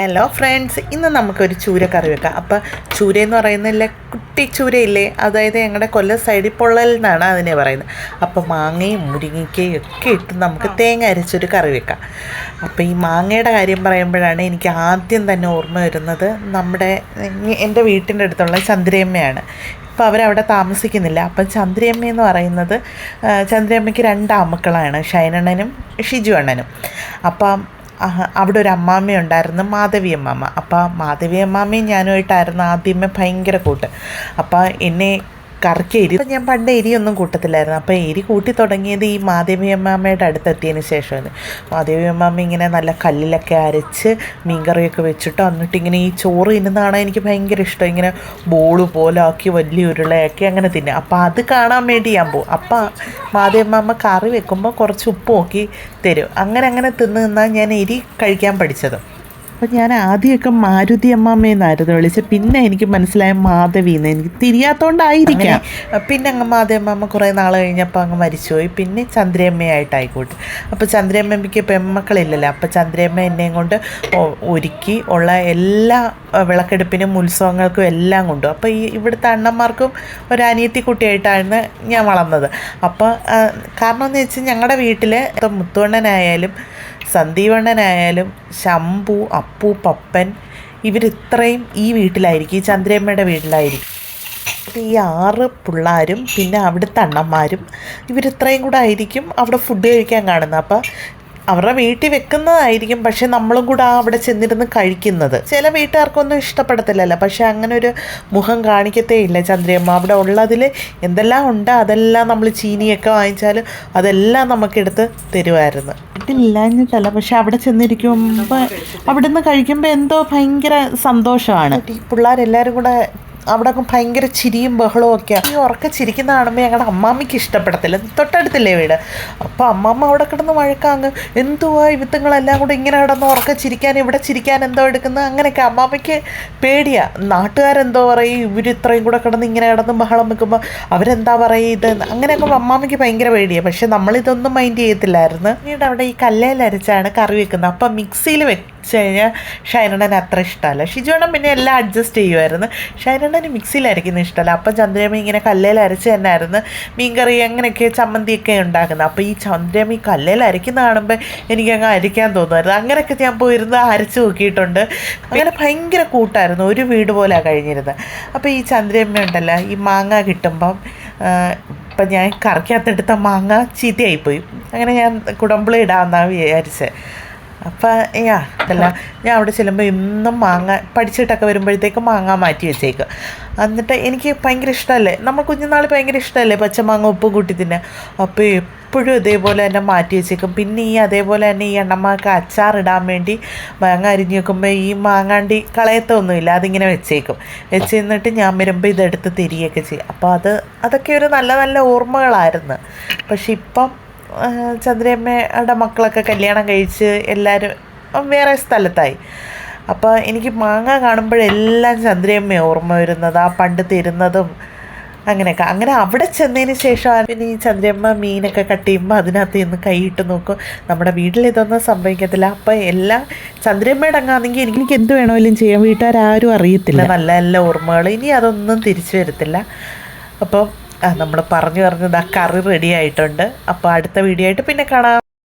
Hello friends ഇന്ന് നമുക്കൊരു ചൂര കറി വെക്കാം. അപ്പോൾ ചൂര എന്ന് പറയുന്നില്ല കുട്ടി ചൂരയില്ലേ? അതായത് ഞങ്ങളുടെ കൊല്ലം സൈഡിൽ പൊള്ളൽ എന്നാണ് അതിനെ പറയുന്നത്. അപ്പോൾ മാങ്ങയും മുരിങ്ങയ്ക്കയും ഒക്കെ ഇട്ട് നമുക്ക് തേങ്ങ അരച്ചൊരു കറി വെക്കാം. അപ്പോൾ ഈ മാങ്ങയുടെ കാര്യം പറയുമ്പോഴാണ് എനിക്ക് ആദ്യം തന്നെ ഓർമ്മ വരുന്നത് നമ്മുടെ എന്റെ വീട്ടിന്റെ അടുത്തുള്ള ചന്ദ്രയമ്മയാണ്. ഇപ്പോൾ അവരവിടെ താമസിക്കുന്നില്ല. അപ്പം ചന്ദ്രയമ്മ എന്ന് പറയുന്നത് ചന്ദ്രയമ്മയ്ക്ക് രണ്ട് ആമക്കളാണ്. ഷൈനണ്ണനും ഷിജു അണ്ണനും. അപ്പം അവിടെ ഒരു അമ്മാമ്മ ഉണ്ടായിരുന്നു മാധവി അമ്മാമ്മ. അപ്പോൾ മാധവി അമ്മാമ്മയും ഞാനുമായിട്ടായിരുന്നു ആദ്യമേ ഭയങ്കര കൂട്ട്. അപ്പോൾ എന്നെ കറിക്ക് എരി ഞാൻ പണ്ട് എരിയൊന്നും കൂട്ടത്തില്ലായിരുന്നു. അപ്പോൾ എരി കൂട്ടി തുടങ്ങിയത് ഈ മാധവി അമ്മാമ്മയുടെ അടുത്തെത്തിയതിന് ശേഷമാണ്. മാധവി അമ്മാമ്മ ഇങ്ങനെ നല്ല കല്ലിലൊക്കെ അരച്ച് മീൻകറിയൊക്കെ വെച്ചിട്ട് എന്നിട്ട് ഇങ്ങനെ ഈ ചോറ് തിന്നുന്നതാണ് എനിക്ക് ഭയങ്കര ഇഷ്ടം. ഇങ്ങനെ ബോൾ പോലെ ആക്കി വലിയ ഉരുളയാക്കി അങ്ങനെ തിന്നുക. അപ്പോൾ അത് കാണാൻ വേണ്ടി ഞാൻ പോകും. അപ്പോൾ മാധവി അമ്മാമ്മ കറി വെക്കുമ്പോൾ കുറച്ച് ഉപ്പ് നോക്കി തരും. അങ്ങനെ അങ്ങനെ തിന്ന് നിന്നാൽ ഞാൻ എരി കഴിക്കാൻ പഠിച്ചത്. അപ്പം ഞാൻ ആദ്യമൊക്കെ മാരുതി അമ്മാമ്മയെന്നായിരുന്നു വിളിച്ചത്. പിന്നെ എനിക്ക് മനസ്സിലായ മാധവി എന്ന്. എനിക്ക് തിരിയാത്തോണ്ടായിരിക്കാം. പിന്നെ അങ്ങ് മാധവി അമ്മാമ്മ കുറേ നാൾ കഴിഞ്ഞപ്പോൾ അങ്ങ് മരിച്ചുപോയി. പിന്നെ ചന്ദ്രയമ്മയായിട്ടായിക്കോട്ടെ. അപ്പോൾ ചന്ദ്രയമ്മയ്ക്ക് പെൺമക്കളില്ലല്ലോ അപ്പോൾ ചന്ദ്രയമ്മ എന്നെയും കൊണ്ട് ഒരുക്കി ഉള്ള എല്ലാ വിളക്കെടുപ്പിനും ഉത്സവങ്ങൾക്കും എല്ലാം കൊണ്ടു അപ്പോൾ ഈ ഇവിടുത്തെ അണ്ണന്മാർക്കും ഒരു അനിയത്തി കുട്ടിയായിട്ടാണ് ഞാൻ വളർന്നത്. അപ്പോൾ കാരണം എന്ന് വെച്ചാൽ ഞങ്ങളുടെ വീട്ടിൽ മുത്തുവണ്ണനായാലും സന്ദീപണ്ണനായാലും ശംഭു അപ്പു പപ്പൻ ഇവരിത്രയും ഈ വീട്ടിലായിരിക്കും ഈ ചന്ദ്രയമ്മയുടെ വീട്ടിലായിരിക്കും. ഈ ആറ് പിള്ളേരും പിന്നെ അവിടുത്തെ അണ്ണന്മാരും ഇവരിത്രയും കൂടെ ആയിരിക്കും അവിടെ ഫുഡ് കഴിക്കാൻ കാണുന്നത്. അപ്പം അവരുടെ വീട്ടിൽ വെക്കുന്നതായിരിക്കും പക്ഷെ നമ്മളും കൂടെ ആ അവിടെ ചെന്നിരുന്ന് കഴിക്കുന്നത്. ചില വീട്ടുകാർക്കൊന്നും ഇഷ്ടപ്പെടത്തില്ലല്ലോ. പക്ഷെ അങ്ങനെ ഒരു മുഖം കാണിക്കത്തേ ഇല്ല ചന്ദ്രയമ്മ. അവിടെ ഉള്ളതിൽ എന്തെല്ലാം ഉണ്ട് അതെല്ലാം നമ്മൾ ചീനിയൊക്കെ വാങ്ങിച്ചാലും അതെല്ലാം നമുക്കെടുത്ത് തരുമായിരുന്നു. ഇല്ലാഞ്ഞിട്ടല്ല പക്ഷെ അവിടെ ചെന്നിരിക്കുമ്പോൾ അവിടെ നിന്ന് കഴിക്കുമ്പോൾ എന്തോ ഭയങ്കര സന്തോഷമാണ്. പിള്ളേരെല്ലാവരും കൂടെ അവിടെ ഭയങ്കര ചിരിയും ബഹളവും ഒക്കെ. ഈ ഉറക്ക ചിരിക്കുന്ന കാണുമ്പോൾ ഞങ്ങളുടെ അമ്മാമ്മയ്ക്ക് ഇഷ്ടപ്പെടത്തില്ല. തൊട്ടടുത്തില്ലേ വീട്? അപ്പോൾ അമ്മാമ്മ അവിടെ കിടന്ന് വഴക്കാങ്ങ്. എന്തുവാ ഇവിത്തങ്ങളെല്ലാം കൂടെ ഇങ്ങനെ കിടന്ന് ഉറക്ക ചിരിക്കാൻ ഇവിടെ ചിരിക്കാൻ എന്തോ എടുക്കുന്നത് അങ്ങനെയൊക്കെ അമ്മാമ്മയ്ക്ക് പേടിയാ. നാട്ടുകാരെന്തോ പറയും ഇവർ ഇത്രയും കൂടെ കിടന്ന് ഇങ്ങനെ കിടന്ന് ബഹളം വെക്കുമ്പോൾ അവരെന്താ പറയുക ഇത് അങ്ങനെയൊക്കെ അമ്മാമ്മയ്ക്ക് ഭയങ്കര പേടിയാണ് പക്ഷേ നമ്മളിതൊന്നും മൈൻഡ് ചെയ്യത്തില്ലായിരുന്നു. പിന്നീട് അവിടെ ഈ കല്ലേൽ അരച്ചാണ് കറി വെക്കുന്നത് അപ്പം മിക്സിയിൽ വെച്ച് കഴിഞ്ഞാൽ ഷൈനണ്ണന് അത്ര ഇഷ്ടമല്ല ഷിജുവണ്ണം പിന്നെ എല്ലാം അഡ്ജസ്റ്റ് ചെയ്യുമായിരുന്നു ഷൈനണ്ണന് മിക്സിയിൽ അരയ്ക്കുന്ന ഇഷ്ടമല്ല. അപ്പം ചന്ദ്രമി ഇങ്ങനെ കല്ലേൽ അരച്ച് തന്നെയായിരുന്നു മീൻകറി അങ്ങനെയൊക്കെ ചമ്മന്തിയൊക്കെ ഉണ്ടാക്കുന്നത്. അപ്പോൾ ഈ ചന്ദ്രമി കല്ലേൽ അരയ്ക്കുന്ന കാണുമ്പോൾ എനിക്കങ്ങ് അരിക്കാൻ തോന്നുമായിരുന്നു. അങ്ങനെയൊക്കെ ഞാൻ പോയിരുന്ന് അരച്ച് നോക്കിയിട്ടുണ്ട്. അങ്ങനെ ഭയങ്കര കൂട്ടായിരുന്നു. ഒരു വീട് പോലെ കഴിഞ്ഞിരുന്നത്. അപ്പോൾ ഈ ചന്ദ്രമ്മ ഉണ്ടല്ലോ ഈ മാങ്ങ കിട്ടുമ്പം ഇപ്പം ഞാൻ കറിക്കകത്തെടുത്ത മാങ്ങ ചീത്തയായിപ്പോയി. അങ്ങനെ ഞാൻ കുടമ്പിളി ഇടാമെന്നാണ് വിചാരിച്ചത് അപ്പം യാ അല്ല ഞാൻ അവിടെ ചെല്ലുമ്പോൾ ഇന്നും മാങ്ങ പഠിച്ചിട്ടൊക്കെ വരുമ്പോഴത്തേക്കും മാങ്ങ മാറ്റി വെച്ചേക്കും. എന്നിട്ട് എനിക്ക് ഭയങ്കര ഇഷ്ടമല്ലേ നമ്മൾ കുഞ്ഞുനാൾ ഭയങ്കര ഇഷ്ടമല്ലേ പച്ചമാങ്ങ ഉപ്പ് കൂട്ടി തിന്നെ അപ്പോൾ എപ്പോഴും ഇതേപോലെ തന്നെ മാറ്റി വെച്ചേക്കും. പിന്നെ ഈ അതേപോലെ തന്നെ ഈ എണ്ണമാക്ക അച്ചാറിടാൻ വേണ്ടി മാങ്ങ അരിഞ്ഞ് വെക്കുമ്പോൾ ഈ മാങ്ങാണ്ടി കളയത്തൊന്നുമില്ല. അതിങ്ങനെ വെച്ചേക്കും. വെച്ച് നിന്നിട്ട് ഞാൻ വരുമ്പോൾ ഇതെടുത്ത് തിരികെയൊക്കെ ചെയ്യും. അപ്പോൾ അത് അതൊക്കെ ഒരു നല്ല നല്ല ഓർമ്മകളായിരുന്നു. പക്ഷെ ഇപ്പം ചന്ദ്രയമ്മയുടെ മക്കളൊക്കെ കല്യാണം കഴിച്ച് എല്ലാവരും വേറെ സ്ഥലത്തായി. അപ്പോൾ എനിക്ക് മാങ്ങ കാണുമ്പോഴെല്ലാം ചന്ദ്രയമ്മ ഓർമ്മ വരുന്നത് ആ പണ്ട് തരുന്നതും അങ്ങനെയൊക്കെ. അങ്ങനെ അവിടെ ചെന്നതിന് ശേഷം പിന്നെ ഈ ചന്ദ്രയമ്മ മീനൊക്കെ കട്ട് ചെയ്യുമ്പോൾ അതിനകത്ത് നിന്ന് കൈയിട്ട് നോക്കും നമ്മുടെ വീട്ടിൽ ഇതൊന്നും സംഭവിക്കത്തില്ല. അപ്പോൾ എല്ലാം ചന്ദ്രയമ്മയുടെ അങ്ങാണെങ്കിൽ എനിക്ക് എനിക്ക് എന്ത് വേണമെങ്കിലും ചെയ്യാം. വീട്ടുകാരും അറിയത്തില്ല. നല്ല നല്ല ഓർമ്മകൾ. ഇനി അതൊന്നും തിരിച്ചു വരത്തില്ല. അപ്പോൾ നമ്മൾ പറഞ്ഞു പറഞ്ഞത് ആ കറി റെഡി ആയിട്ടുണ്ട്. അപ്പോൾ അടുത്ത വീഡിയോ ആയിട്ട് പിന്നെ കാണാം.